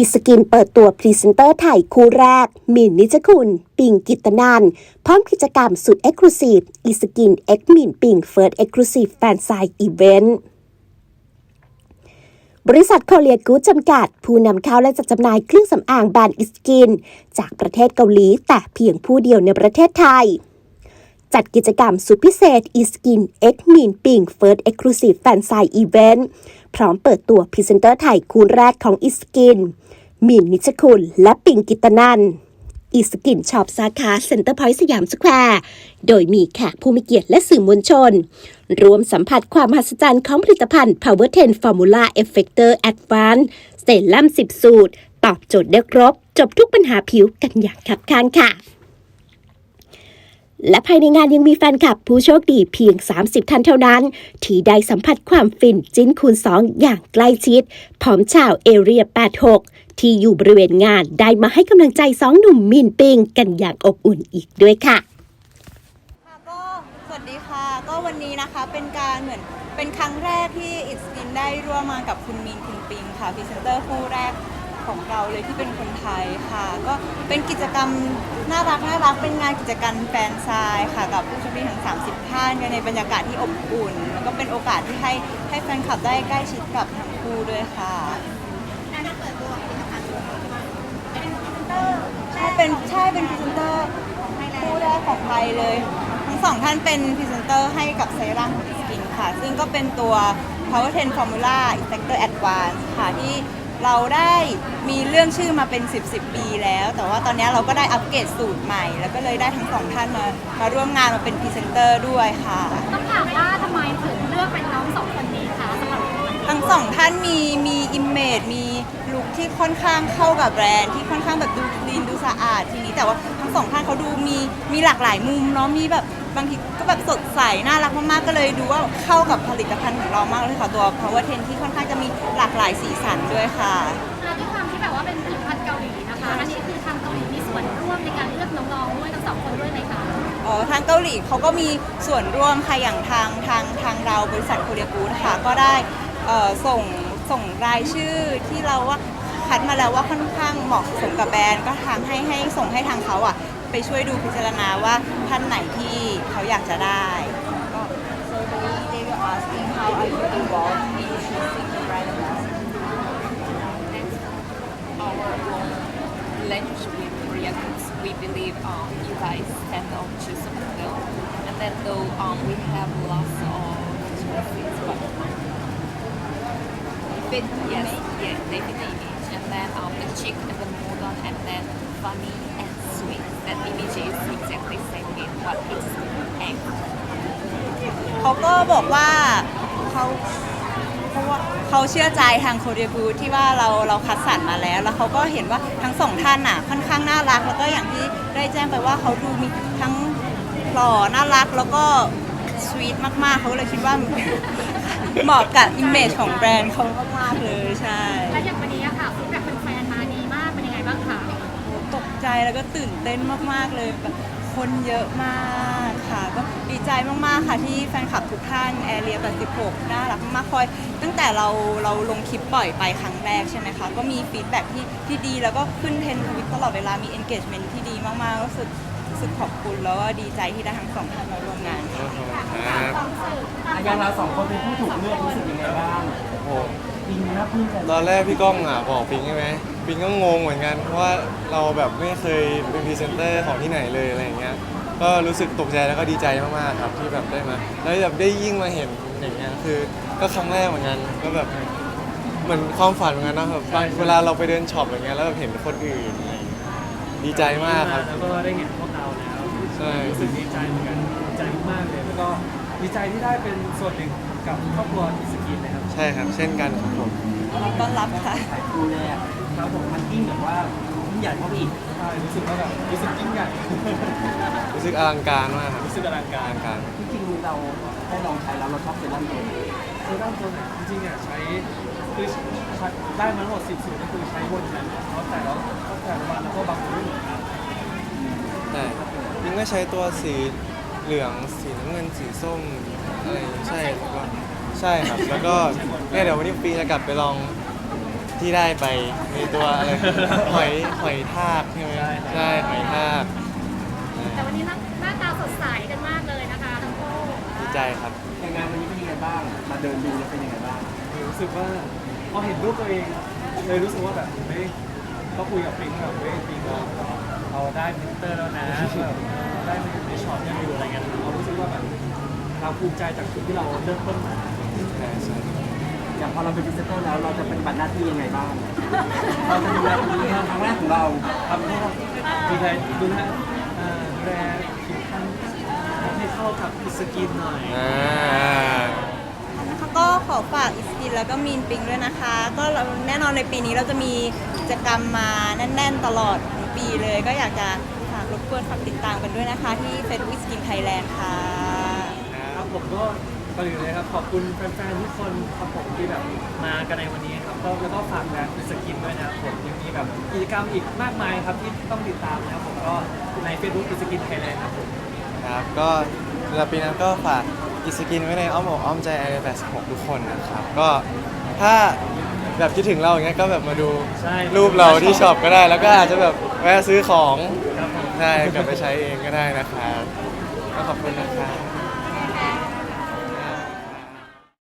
อิสกินเปิดตัวพรีเซนเตอร์ไทยคู่แรก มินนิจคุณ ปิงกิตนันพร้อมกิจกรรมสุดเอ็กซ์คลูซีฟอิสกินเอ็กมินปิงเฟิร์สเอ็กซ์คลูซีฟแฟนไซน์อีเวนต์บริษัทโคเรียกูจำกัด ผู้นำเข้าและจัดจำหน่ายเครื่องสำอางแบรนด์อิสกิน จากประเทศเกาหลีแต่เพียงผู้เดียวในประเทศไทย จัดกิจกรรมสุดพิเศษ eSkin X Mean Pink First Exclusive Fan Sign Event พร้อมเปิดตัวพรีเซนเตอร์ไทยคู่แรกของ eSkin มินนิชคุณและปิงกิตนันอีสกินช็อปสาขาเซ็นเตอร์พอยต์สยามสแควร์ โดยมีแขกผู้มีเกียรติและสื่อมวลชน รวมสัมผัสความมหัศจรรย์ของผลิตภัณฑ์ Power 10 Formula Effector Advanced เซรั่ม10 สูตร ตอบโจทย์ได้ครบ จบทุกปัญหาผิวกันอย่างขับคานค่ะ และภายในงานยังมีแฟนคลับผู้โชคดีเพียง 30 ท่านเท่านั้น ที่ได้สัมผัสความฟินจิ้นคูณ 2 อย่างใกล้ชิด พร้อมชาวเอเรีย 86 ที่อยู่บริเวณงานได้มาให้กำลังใจสองหนุ่มมินปิงกันอย่างอบอุ่นอีกด้วยค่ะ ค่ะก็สวัสดีค่ะ ก็วันนี้นะคะเป็นการเหมือนเป็นครั้งแรกที่อิสกินได้ร่วมมากับคุณมีนคุณปิงค่ะพรีเซนเตอร์คู่แรก ของเราเลยที่เป็นคนไทยค่ะ ก็เป็นกิจกรรมน่ารักน่ารักเป็นงานกิจกรรมแฟนซายค่ะ กับผู้โชคดีทั้ง 30 ท่านในบรรยากาศที่อบอุ่น แล้วก็เป็นโอกาสที่ให้ให้แฟนคลับได้ใกล้ชิดกับทั้งคู่ด้วยค่ะใช่เป็นใช่เป็นพรีเซนเตอร์คู่แรกของไทยเลย ทั้งสองท่านเป็นพรีเซนเตอร์ให้กับเซรั่มของสกินค่ะ ซึ่งก็เป็นตัว Power 10 Formula Effector Advance ค่ะที่ เราได้มีเรื่องชื่อมาเป็น 10 10ปีแล้ว แต่ว่าตอนนี้เราก็ได้อัปเกรดสูตรใหม่ แล้วก็เลยได้ทั้งสองท่านมามาร่วมงานมาเป็นพรีเซนเตอร์ด้วยค่ะ ต้องถามว่าทำไมถึงเลือกเป็นน้องสองคนนี้คะสำหรับทั้งสองท่านมีมีอิมเมจมีลุคที่ค่อนข้างเข้ากับแบรนด์ที่ค่อนข้างแบบดูคลีนดูสะอาดทีนี้แต่ว่าทั้งสองท่านเขาดูมีมีหลากหลายมุมเนาะมีแบบ บางทีก็แบบสดใส น่ารักมากๆ ก็เลยดูว่าเข้ากับผลิตภัณฑ์ของเรามากเลยค่ะ ตัว Power 10ที่ค่อนข้างจะมีหลากหลายสีสันด้วยค่ะ แล้วด้วยความที่แบบว่าเป็นผลิตภัณฑ์เกาหลีนะคะ อันนี้คือทางเกาหลีมีส่วนร่วมในการเลือกน้องๆด้วยทั้งสองคนด้วยไหมคะ อ๋อทางเกาหลีเขาก็มีส่วนร่วมค่ะอย่างทางทางทางเราบริษัทโคเรียกูดค่ะก็ได้เอ่อส่งส่งรายชื่อที่เราว่า คัดมาแล้วว่าค่อนข้างเหมาะสมกับแบรนด์ก็ทางให้ให้ส่งให้ทางเขาอะ ไปช่วยดูพิจารณาว่าท่านไหนที่เขาอยากจะได้ก็ so they they were asking how are you involved in choosing the brand ambassador our own relationship with Korea because we believe um, you guys stand up to something well. And then though um, we have lots of choices, but fit, yes, yeah, they fit the image. Then um, the chic and the modern and then funny and sweet. That image is exactly same with what is aimed เขาก็บอกว่าเขาเพราะว่าเขาเชื่อใจทางโคเรียบูที่ว่าเราเราคัดสรรมาแล้ว แล้วเขาก็เห็นว่าทั้งสองท่านน่ะค่อนข้างน่ารัก แล้วก็อย่างที่ได้แจ้งไปว่าเขาดูมีทั้งหล่อน่ารักแล้วก็สวีทมากๆ เขาเลยคิดว่า เหมาะกับอิมเมจของแบรนด์เขามากๆเลยใช่ และอย่างวันนี้อะค่ะฟีดแบ็ก บ้างคะตกใจแล้วก็ตื่นเต้นมากๆเลยแบบคนเยอะมากค่ะก็ดีใจมากๆค่ะที่แฟนคลับทุกท่านแอเรีย86น่ารักมากๆคอย ตั้งแต่เราเราลงคลิปปล่อยไปครั้งแรกใช่ไหมคะ ก็มีฟีดแบ็กที่ที่ดีแล้วก็ขึ้นเทรนด์ทวิตตลอดเวลามี engagement ที่ดีมากๆรู้สึกรู้สึกขอบคุณแล้วก็ดีใจที่ได้ทั้งสองท่านมาร่วมงานค่ะอะอย่างเราสองคนเป็นผู้ถูกเลือกรู้สึกยังไงบ้าง โอ้ ปีนี้นะเพิ่งจะตอนแรกพี่ก้องอะบอกปิงใช่ไหมปิงก็งงเหมือนกันเพราะว่าเราแบบไม่เคยเป็นพรีเซนเตอร์ของที่ไหนเลยอะไรอย่างเงี้ย ก็รู้สึกตกใจแล้วก็ดีใจมากๆครับที่แบบได้มา แล้วแบบได้ยิ่งมาเห็นอย่างเงี้ยคือก็ครั้งแรกเหมือนกันก็แบบเหมือนความฝันเหมือนกันนะแบบเวลาเราไปเดินช็อปอย่างเงี้ยแล้วแบบเห็นคนอื่นอะไรอย่างเงี้ยดีใจมากครับ แล้วก็ได้เห็นพวกเราแล้วใช่ รู้สึกดีใจเหมือนกันดีใจมากๆเลย แล้วก็ดีใจที่ได้เป็นส่วนหนึ่งกับครอบครัวอิสกินนะครับใช่ครับเช่นกันครับผมต้อนรับค่ะถ่ายคู่แรกครับผมมันยิ่งแบบว่ายิ่งใหญ่เข้าไปอีกใช่รู้สึกว่าแบบรู้สึกยิ่งใหญ่รู้สึกอลังการมากครับรู้สึกอลังอการลังการที่จริงเราได้ลองใช้แล้วเราชอบเซรั่มตัวไหนเซรั่มตัวไหนจริงๆอะใช้คือใช้ได้มาทั้งหมด10สูตรก็คือใช้วนกันแล้วแต่แล้วแต่ละวันแล้วก็บางรุ่นนะครับใช่ปิงก็ใช้ตัวสีเหลืองสีน้ำเงินสีส้มอะไรอย่างงี้ใช่แล้วก็ ใช่ครับ แล้วก็เนี่ยเดี๋ยววันนี้ปิงจะกลับไปลองที่ได้ไปมีตัวอะไรหอยหอยทากใช่ไหมใช่หอยทากแต่วันนี้หน้าหน้าตาสดใสกันมากเลยนะคะทั้งคู่ดีใจครับงานวันนี้เป็นยังไงบ้าง มาเดินดูแล้วเป็นยังไงบ้าง รู้สึกว่าพอเห็นรูปตัวเองเลยรู้สึกว่าแบบเฮ้ยก็คุยกับปิงแบบเฮ้ยปิงเราเราได้พรีเซนเตอร์แล้วนะแบบเราได้มาอยู่ในช็อตยังอยู่อะไรเงี้ยเรารู้สึกว่าแบบเราภูมิใจจากจุดที่เราเริ่มต้นมา ใช่ใช่อย่างพอเราเป็นพรีเซนเตอร์แล้วเราจะปฏิบัติหน้าที่ยังไงบ้างเราจะดูแลตรงนี้ครั้งแรกของเราทำให้ดูแลดูแลเอ่อดูแลผิวพรรณให้เข้ากับสกินหน่อย อ่านะคะก็ขอฝากอิสกินแล้วก็มีนปิงด้วยนะคะ ก็เราแน่นอนในปีนี้เราจะมีกิจกรรมมาแน่น ๆ ตลอดทั้งปีเลย ก็อยากจะฝากรบกวนฝากติดตามกันด้วยนะคะ ที่ Facebook อิสกินไทยแลนด์ค่ะ ครับผมก็ ก่อนอื่นเลยครับขอบคุณแฟนๆทุกคนครับผมที่แบบมากันในวันนี้ครับก็แล้วก็ฝากแบรนด์สกินด้วยนะครับผมยังมีแบบกิจกรรมอีกมากมายครับที่ต้องติดตามนะครับผมก็ใน Facebook สกินไทยแลนด์ครับผมครับก็สำหรับปีนั้นก็ฝากอิสกินไว้ในอ้อมอกอ้อมใจไอแปดสิบหกทุกคนนะครับก็ถ้าแบบคิดถึงเราอย่างเงี้ยก็แบบมาดูใช่รูปเราที่ช็อปก็ได้ แล้วก็อาจจะแบบแวะซื้อของครับผมใช่กลับไปใช้เองก็ได้นะครับก็ขอบคุณนะครับ